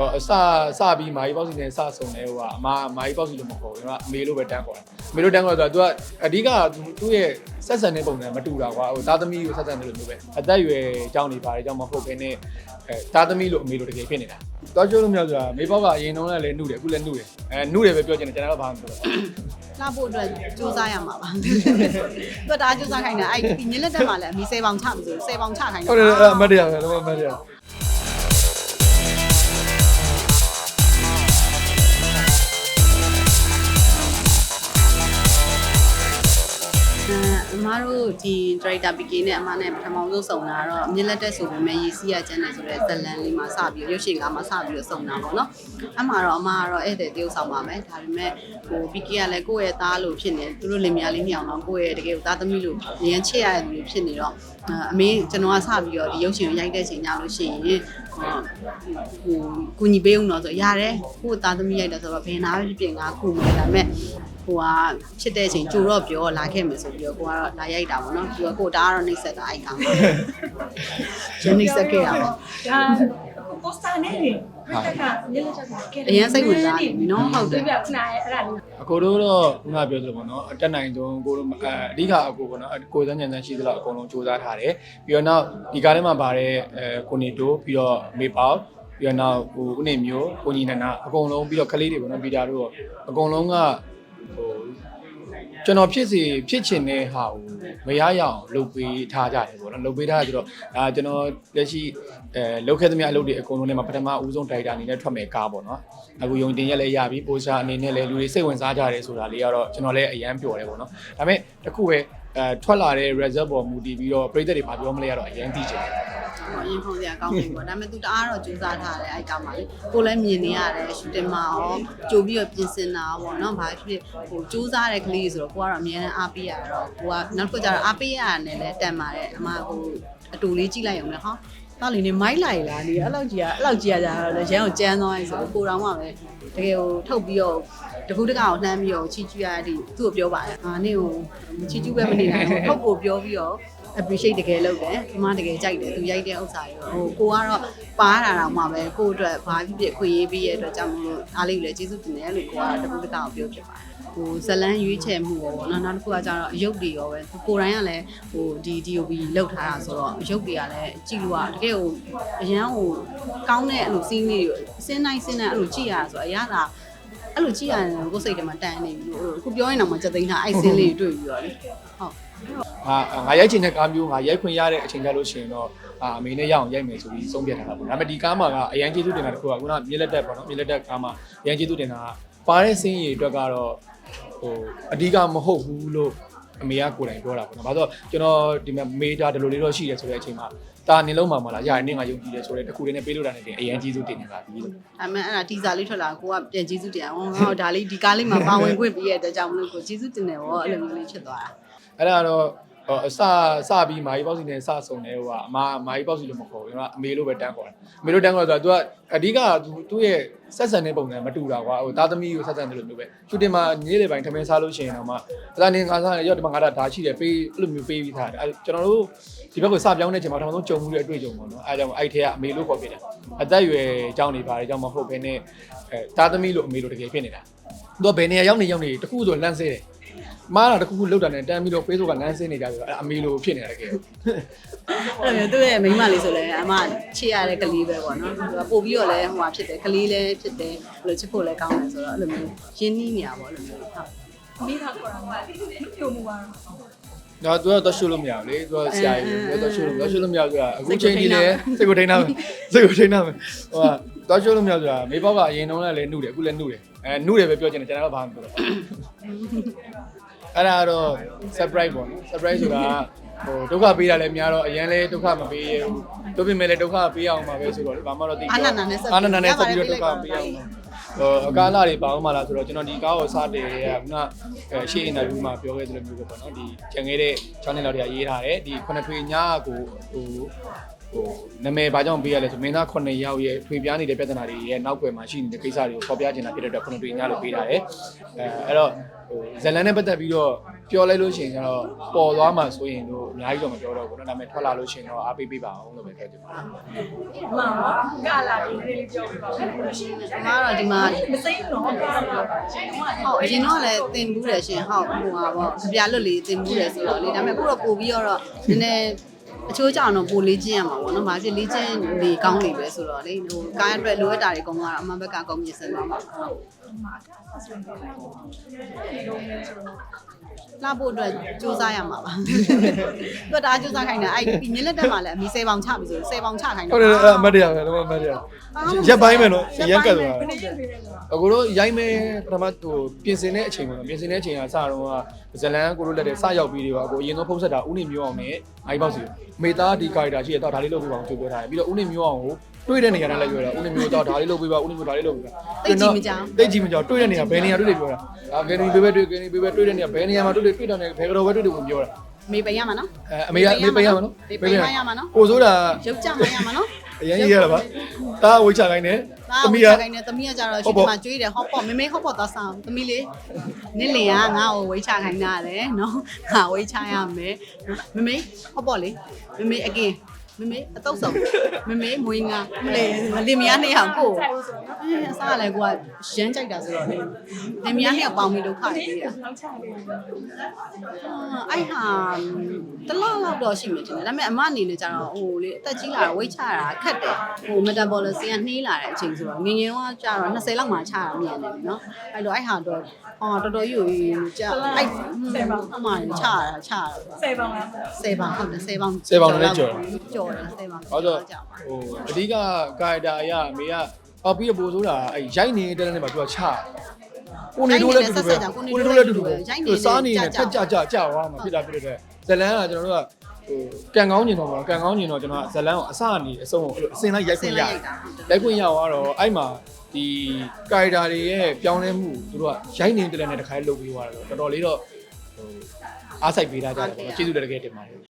ဟိုအစစပြီးမာကြီးပေါ့စီနဲ့စဆုံတယ်ဟိုကအမမာကြီးပေါ့စီလို့မခေါ်ဘူးကျွန်တော်အမေလို့ပဲတန်းခေါ်တာအမေလို့တန်းခေါ်တော့သူကအဓိကသူ့ရဲ့ဆက်ဆံတဲ့ပုံစံမတူတာကွာဟိုသားသမီးကိုဆက်ဆံတယ်လို့မျိုးပဲအသက်အရွယ်အကြောင်းနေပါတယ်အကြောင်းမဟုတ်ဘဲနဲ့အဲသားသမီးလို့အမေလို့တကယ်ဖြစ်နေတာတော့ကျိုးလို့မရဆိုတာမေပေါက်ကအရင်တုန်းကလည်းနှုတ်တယ်အခုလည်းနှုတ်တယ်အဲနှုတ်တယ်ပဲပြောချင်တယ်ကျွန်တော်ကဘာမှမပြောဘူးလှဖို့အတွက်စူးစမ်းရမှာပါသူကဒါစူးစမ်းခိုင်းတာအဲ့ဒီညလက်တက်မှာလည်းအမီ10ပေါင်ချမှာဆို10ပေါင်ချခိုင်းဟုတ်တယ်အဲ့အမတ်တရားပဲတော့အမတ်တရား အမတို့ဒီ director PK နဲ့အမနဲ့ပထမဆုံးစုံတာကတော့မြက်လက်တက်ဆိုပေမဲ့ရေစီးရချမ်းတယ်ဆိုတဲ့ဇလန်လေးမှာစပြီးရုပ်ရှင်ကားမှာစပြီးတော့စုံတာပေါ့နော်အမှတော့အမကတော့ဧည့်သည်တယောက်ဆောင်ပါမယ်ဒါပေမဲ့ဟို PK ကလည်းကိုယ့်ရဲ့သားလို့ဖြစ်နေသူတို့လင်မယားလေးနှစ်ယောက်တော့ကိုယ့်ရဲ့တကယ်ကိုသားသမီးလို့ရရင်ချစ်ရတဲ့လူတွေဖြစ်နေတော့အမေကျွန်တော်ကစပြီးတော့ဒီရုပ်ရှင်ကိုရိုက်တဲ့ချိန်ညလို့ရှိရင်ဟိုကိုညီပေးအောင်တော့ဆိုရတယ်ကိုသားသမီးရိုက်တယ်ဆိုတော့ဘယ်နာပဲဖြစ်ဖြစ်ငါခုမယ်ဒါပေမဲ့ ဟိုကဖြစ်တဲ့အချိန်ကြိုတော့ပြောလာခဲ့မယ်ဆိုပြီးတော့ကိုကတော့လာရိုက်တာပေါ့နော်ပြီးတော့ကိုဒါကတော့နှိမ့်ဆက်တာအိုက်ကောင်ကျင်းနှိမ့်ဆက်ခဲ့တာပေါ့ဒါပိုစတာနဲ့လေတက်ကညလက်ချက်ကခဲ့အရင်စိတ်ဝင်စားတယ်နော်ဟုတ်တယ်ပြခုနရဲ့အဲ့ဒါလေးအကိုတို့တော့ခုနပြောသလိုပေါ့နော်အတက်နိုင်ဆုံးကိုတို့အဲအဓိကအကိုပေါ့နော်ကိုစမ်းညံစမ်းရှိသလောက်အကုန်လုံးစူးစမ်းထားတယ်ပြီးတော့နောက်ဒီကားထဲမှာပါတဲ့အဲကိုနေတိုးပြီးတော့မေပေါပြီးတော့နောက်ဟိုဦးနေမျိုးကိုညီနနာအကုန်လုံးပြီးတော့ကလေးတွေပေါ့နော်ဗီဒါတို့အကုန်လုံးကဟို ကျွန်တော်ဖြစ်စီဖြစ်ချင်တဲ့ဟာကိုမရရအောင်လုပ်ပေးထားကြတယ်ပေါ့နော်လုပ်ပေးထားဆိုတော့ဒါကျွန်တော်လက်ရှိအဲလုပ်ခဲ့သမျှအလုပ်တွေအကုန်လုံးနဲ့မှာပထမဦးဆုံးဒိုက်တာအနေနဲ့ထွက်မယ်ကားပေါ့နော်အခုယုံတင်ရက်လည်းရပြီပိုစတာအနေနဲ့လည်းလူတွေစိတ်ဝင်စားကြတယ်ဆိုတာလေးကတော့ကျွန်တော်လည်းအရန်ပျော်တယ်ပေါ့နော်ဒါပေမဲ့တခုပဲအဲထွက်လာတဲ့ result ပေါ်မူတည်ပြီးတော့ပြည်သက်တွေဘာပြောမလဲရတော့အရန်သိချင်တယ် ဟိုရင်ဖုံစရာကောင်းတယ်ပေါ့ဒါပေမဲ့သူတအားတော့ကြိုးစားထားတယ်အိုက်ကောင်ပါလေကိုလည်းမြင်နေရတယ်ရှူတင်မှာရောကြိုပြီးတော့ပြင်ဆင်တာပေါ့နော်ဘာဖြစ်ဖြစ်ဟိုကြိုးစားတဲ့ကလေးဆိုတော့ကိုကတော့အများနဲ့အားပေးရတော့ကိုကနောက်တစ်ခုကျတော့အားပေးရတယ်လည်းတန်ပါတယ်အမဟိုအတူလေးကြည့်လိုက်ရုံနဲ့ဟောတော်လီနေမိုက်လိုက်လားဒီအဲ့လောက်ကြီးကအဲ့လောက်ကြီးကကြာတော့ရန်ကိုကြမ်းသွားပြီဆိုတော့ကိုတော်မှပဲတကယ်ကိုထုတ်ပြီးတော့တကူးတကောင်လှမ်းပြီးတော့ချီကျူရတဲ့သူ့ကိုပြောပါတယ်အာနေ့ကိုချီကျူပဲမနေနိုင်ဘူးထုတ်ကိုပြောပြီးတော့ appreciate တကယ်လုပ်တယ်ဒီမှာတကယ်ကြိုက်တယ်သူရိုက်တဲ့ဥစ္စာတွေဟိုကိုကတော့ပါတာတော့မှပဲကိုအတွက်ဘာဖြစ်ဖြစ်ခွေရေးပြီးရတဲ့အတွက်ကြောင့်မလို့အားလေးကိုလည်းကျေးဇူးတင်တယ်လို့ကိုကတပူတကောင်ပြောဖြစ်ပါတယ်ဟိုဇလန်းရွေးချယ်မှုပေါ့ဗောနော်နောက်တစ်ခုကကျတော့အယုတ်တွေရောပဲကိုတိုင်းကလည်းဟိုဒီ DOB လောက်ထားတာဆိုတော့အယုတ်တွေကလည်းကြည့်လို့ကတကယ်ဟိုအရန်ဟိုကောင်းတဲ့အဲ့လိုစီးလေးတွေစင်းတိုင်းစင်းတိုင်းအဲ့လိုကြည့်ရတာဆိုတော့အရသာအဲ့လိုကြည့်ရတယ်ကိုယ်စိတ်ထဲမှာတန်နေပြီလို့အခုပြောရင်တော့မစက်သိန်းထားအိုက်စင်းလေးတွေတွေ့ပြီးတော့လေဟုတ် ငါငါရိုက်ချင်တဲ့ကားမျိုးငါရိုက်ခွင့်ရတဲ့အချိန်ကြလို့ရှိရင်တော့အာအမေနဲ့ရအောင်ရိုက်မယ်ဆိုပြီးဆုံးဖြတ်ထားတာပေါ့ဒါပေမဲ့ဒီကားမှာကအရန်ကျေးဇူးတင်တာတစ်ခုကခုနမြေလက်တက်ပေါ့နော်မြေလက်တက်ကားမှာအရန်ကျေးဇူးတင်တာကပါတဲ့စင်းရီအတွက်ကတော့ဟိုအဓိကမဟုတ်ဘူးလို့အမေကကိုယ်တိုင်ပြောတာပေါ့နော်။ဘာလို့ကျွန်တော်ဒီမှာမေးတာဒီလိုလေးတော့ရှိတယ်ဆိုတဲ့အချိန်မှာတာနေလုံးမှာမလား။ရရင်နေငါယုံကြည်တယ်ဆိုတဲ့တစ်ခုလေးနဲ့ပေးလို့တာနဲ့တင်အရန်ကျေးဇူးတင်နေပါပြီလို့ဒါပေမဲ့အဲ့ဒါတီဇာလေးထွက်လာကိုကပြန်ကျေးဇူးတင်အောင်ဟောဒါလေးဒီကားလေးမှာပါဝင်ခွင့်ပေးရတဲ့အတွက်ကြောင့်မလို့ကိုကျေးဇူးတင်တယ်ဗောအဲ့လိုမျိုးလေးဖြစ်သွားတာ အဲ့ဒါတော့ဟိုအစစပြီးမာကြီးပေါ့စီနဲ့စဆုံတယ်ဟိုကအမမာကြီးပေါ့စီလို့မခေါ်ဘူးကျွန်တော်အမေလို့ပဲတန်းခေါ်တာအမေလို့တန်းခေါ်တော့သူကအဓိကသူသူ့ရဲ့ဆက်ဆံတဲ့ပုံစံမတူတာကွာဟိုသားသမီးကိုဆက်ဆံတယ်လို့မျိုးပဲရှူတင်မှာညနေပိုင်းထမင်းစားလို့ရှိရင်တော့မှအသားနေငါစားရော့ဒီမှာငါဒါရှိတယ်ပေးအဲ့လိုမျိုးပေးပြီးထားတယ်အဲ့ကျွန်တော်တို့ဒီဘက်ကိုစပြောင်းတဲ့ချိန်မှာပထမဆုံးကြုံမှုတဲ့အတွေ့အကြုံပေါ့နော်အဲဒါကြောင့်အဲ့ထဲကအမေလို့ခေါ်ပြတယ်အသက်အရွယ်အကြောင်းနေပါတယ်အကြောင်းမဟုတ်ဘဲနဲ့အဲသားသမီးလို့အမေလို့တကယ်ဖြစ်နေတာသူကဘယ်နေရာရောက်နေရောက်နေတခုဆိုလန့်ဆဲတယ် မားတာတစ်ခုခုလောက်တာနဲ့တန်းပြီးတော့ Facebook ကလမ်းဆင်းနေကြပြီအဲ့အမေလိုဖြစ်နေတာတကယ်အဲ့လိုမျိုးသူ့ရဲ့မိန်းမလေးဆိုလည်းအမချစ်ရတဲ့ကလေးပဲပေါ့နော်သူကပို့ပြီးတော့လည်းဟိုဟာဖြစ်တယ်ကလေးလည်းဖြစ်တယ်ဘယ်လိုချစ်ဖို့လည်းကောင်းတယ်ဆိုတော့အဲ့လိုမျိုးရင်းနှီးနေရပါပေါ့အဲ့လိုမျိုးဟုတ်မိသားခေါ်တာပါပြုံမှုပါတော့သူကတော့ရှုလို့မရဘူးလေသူကဆရာကြီးပဲသူကတော့ရှုလို့တော့ရှုလို့မရဘူးကအခုချိန်ကြီးလေစိတ်ကိုထိန်းထားမယ်စိတ်ကိုထိန်းထားမယ်ဟိုကတော့ရှုလို့မရဆိုတာမေပေါက်ကအရင်တုန်းကလည်းနှုတ်တယ်အခုလည်းနှုတ်တယ်အဲနှုတ်တယ်ပဲပြောချင်တယ်ကျွန်တော်ကဘာမှမပြောဘူး အဲ့ဒါကတော့ surprise ပေါ့နော် surprise ဆိုတာဟိုဒုက္ခပေးတာလည်းများတော့အရင်လဲဒုက္ခမပေးရဘူးတို့ပြင်မဲ့လည်းဒုက္ခပေးအောင်ပါပဲဆိုတော့ဘာမှတော့သိအာနန္ဒနဲ့ဆက်ပြီးတော့ဒုက္ခပေးအောင်ပါဟိုအကားလာတွေပါအောင်မလားဆိုတော့ကျွန်တော်ဒီကားကိုစတယ်ကခုနအဲရှေ့အင်တာဗျူးမှာပြောခဲ့သလိုမျိုးပဲပေါ့နော်ဒီကျန်ခဲ့တဲ့ channel လောက်တွေကရေးထားတယ်ဒီခုနှစ်ထွေညာကိုဟို ဟိုနာမည်ဘာကြောင့်ပေးရလဲဆိုမင်းသား9ယောက်ရဲ့ထွေပြားနေတဲ့ပြဿနာတွေရဲ့နောက်ွယ်မှာရှိနေတဲ့ကိစ္စတွေကိုဖော်ပြချင်တာဖြစ်တဲ့အတွက်ခုနှစ်ထွေညာလို့ပေးထားတယ်အဲအဲ့တော့ဟိုဇလန်နဲ့ပတ်သက်ပြီးတော့ ပြောလိုက်လို့ရှိရင်ကျတော့ပေါ်သွားမှဆိုရင်တော့အများကြီးတော့မပြောတော့ဘူးเนาะဒါပေမဲ့ထွက်လာလို့ရှိရင်တော့အားပေးပေးပါအောင်လို့ပဲပြောချင်ပါတယ် မှန်ပါကလာဒီလေးပြောပြပါဦး ဒီမှာတော့ဒီမှာ မစိမ့်တော့ကလာပါ ဟုတ်အရင်တော့လည်းတင်ဘူးတယ်ရှင်ဟုတ်ဟိုပါပေါ့ကြပြလွတ်လေးတင်ဘူးတယ်ဆိုတော့လေဒါပေမဲ့အခုတော့ပို့ပြီးတော့နည်းနည်း အချိုးကြောင်တော့ပိုလေးချင်းရမှာပေါ့နော်။မာဖြစ်လေးချင်းနေကောင်းနေပဲဆိုတော့လေဟိုကားအတွက်လိုအပ်တာတွေအကုန်လုံးကတော့အမှန်ဘက်ကကောင်းပြင်ဆင်သွားမှာပါဟုတ်မှာကဆိုရင်တော့ဒီလိုမျိုးဆိုတော့။ လှဖို့အတွက်စူးစမ်းရမှာပါ။သူကဒါစူးစမ်းခိုင်းတာအဲ့ဒီမြင်းလက်တက်မှာလည်းအမီ10ပေါင်ချပြီဆို10ပေါင်ချခိုင်းတာဟုတ်တယ်အဲ့အမတ်တရားပဲတော့အမတ်တရားရက်ပိုင်းပဲနော်ရက်ကတ်သွားဘယ်နည်းနေလဲဆိုတော့အခုတော့ရိုက်မဲပထမဟိုပြင်ဆင်တဲ့အချိန်ပေါ့နော်ပြင်ဆင်တဲ့အချိန်ကစတော့ကဇလန်ကိုလိုလက်တဲ့စရောက်ပြီးတွေပါအခုအရင်ဆုံးဖုံးဆက်တာဦးနေမျိုးအောင်နဲ့အိုင်ဘောက်စီမေသားဒီကာရီတာရှိရတော့ဒါလေးလုပ်ပြပါအောင်ကြိုးပြောထားတယ်ပြီးတော့ဦးနေမျိုးအောင်ကို တွေ့တဲ့နေရာနဲ့လိုက်ပြောတာဦးနေမျိုးတော့ဒါလေးလုပ်ပြပါဦးနေမျိုးဒါလေးလုပ်ပြပါတိတ်ကြည့်မကြောင်တိတ်ကြည့်မကြောင်တွေ့တဲ့နေရာဘယ်နေရာတွေ့တယ်ပြောတာအာဂယ်နီဘေဘတွေ့ဂယ်နီဘေဘတွေ့တဲ့နေရာဘယ်နေရာမှာတွေ့တယ်တွေ့တယ်ဘယ်ကတော့ပဲတွေ့တယ်ကိုပြောတာမေးပေးရမှာနော်အဲအမေကအမေပေးရမှာနော်မေးပေးရမှာနော်ကိုစိုးတာရုပ်ကြမရမှာနော်အရင်ကြီးရတာပါတာဝိချခိုင်းတယ်ဒါသမီးကကခိုင်းနေသမီးကကြတော့ရှိဒီမှာကျွေးတယ်ဟော့ပေါ့မေမေဟော့ပေါ့သွားဆောင်သမီးလေးနစ်လင်ကငါ့ကိုဝိတ်ချခိုင်းတာတယ်နော်ငါဝိတ်ချရမယ်မမေဟော့ပေါ့လေမမေအကင် မမေအတုပ်ဆုံးမမေမွေးငါမလဲမလင်မယားနှစ်ယောက်ကိုအဲအစားလည်းကိုကရမ်းကြိုက်တာဆိုတော့လေလင်မယားနှစ်ယောက်ပေါင်းပြီးဒုက္ခတွေတာအဲ့ဟာတလောက်လောက်တော့ရှိမှတင်တယ်ဒါပေမဲ့အမအနေနဲ့ကျတော့ဟိုလေအသက်ကြီးလာတော့ဝိတ်ချတာခက်တယ်ဟို metabolism ကနှေးလာတဲ့အချိန်ဆိုတော့ငငယ်ကကျတော့20လောက်မှချတာမြန်တယ်နော်အဲ့တော့အဲ့ဟာတော့အော်တော်တော်ကြီးကိုကြာအဲ့10ပေါင်အမှန်ချတာချတာ10ပေါင်လား10ပေါင်ဟုတ်တယ်10ပေါင်10ပေါင်လည်းကျော်ကျော်တယ်10ပေါင်ဟောတော့ဟိုအဓိကကာရီတာအရအမေကအော်ပြီးတော့ပို့ဆိုတာအဲ့ရိုက်နေတဲ့တဲ့မှာသူကချကိုနေတို့လည်းတူတူပဲကိုနေတို့လည်းတူတူပဲသူစားနေနဲ့ဖက်ကြကြကြသွားမှာဖြစ်တာဖြစ်တဲ့ဇလန်းကကျွန်တော်တို့ကဟိုကန်ကောင်းကျင်တော့ပေါ့ကန်ကောင်းကျင်တော့ကျွန်တော်ကဇလန်းကိုအစအနေအဆုံးကိုအဲ့လိုအစင်လိုက်ရိုက်ခွင့်ရတယ်ရိုက်ခွင့်ရသွားတော့အဲ့မှာဒီကာရီတာတွေရဲ့ပြောင်းလဲမှုသူတို့ကရိုက်နေတဲ့တဲ့နဲ့တခါလုပ်ပြီးသွားတယ်ဆိုတော့တော်တော်လေးတော့ဟိုအားစိုက်ပေးတာကြတယ်ပေါ့ကျေးဇူးတကယ်တင်ပါတယ်